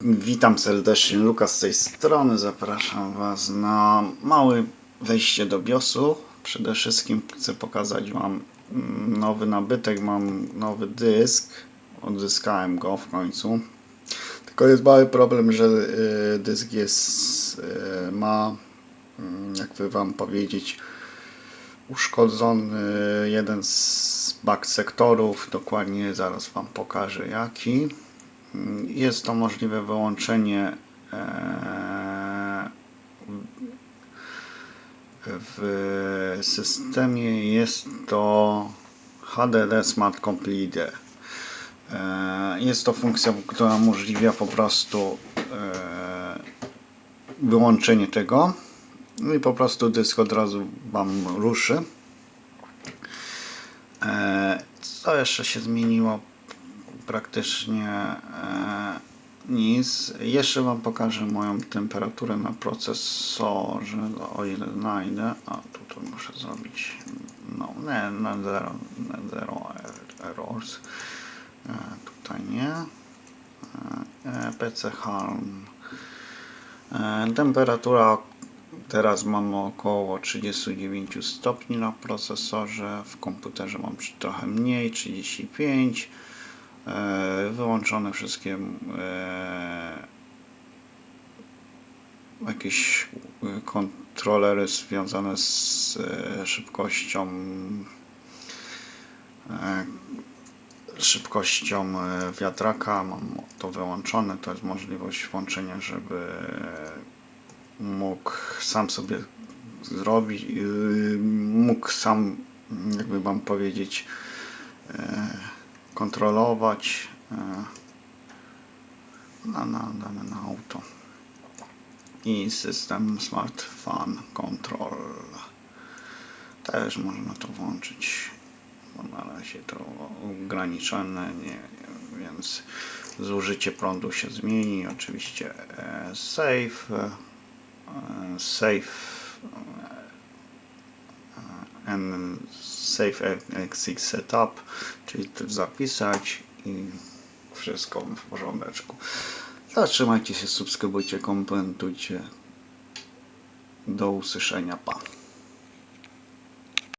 Witam serdecznie, Lukas z tej strony. Zapraszam Was na małe wejście do BIOSu. Przede wszystkim chcę pokazać Wam mm, nowy nabytek, mam nowy dysk. Odzyskałem go w końcu. Tylko jest mały problem, że y, dysk jest, y, ma, mm, jakby Wam powiedzieć, uszkodzony jeden z back sektorów. Dokładnie zaraz Wam pokażę jaki. Jest to możliwe wyłączenie e, w systemie. Jest to HDD Smart Complete. E, Jest to funkcja, która umożliwia po prostu e, wyłączenie tego No i po prostu dysk od razu Wam ruszy. E, Co jeszcze się zmieniło? praktycznie e, nic. Jeszcze Wam pokażę moją temperaturę na procesorze, o ile znajdę. A tu to muszę zrobić no, nie, na zero, na zero errors. E, tutaj nie. PC Harm. Temperatura teraz mam około 39 stopni na procesorze. W komputerze mam trochę mniej, 35. E, wyłączone wszystkie e, jakieś e, kontrolery związane z szybkością szybkością wiatraka mam to wyłączone to jest możliwość włączenia żeby mógł sam sobie zrobić yy, mógł sam jakby wam powiedzieć e, kontrolować e, na, na, na auto. I system Smart Fan Control. Też można to włączyć bo na razie to ograniczone nie, więc zużycie prądu się zmieni. Oczywiście e, save e, save e, and save exit setup czyli zapisać i wszystko w porządeczku. Zatrzymajcie się subskrybujcie komentujcie. Do usłyszenia pa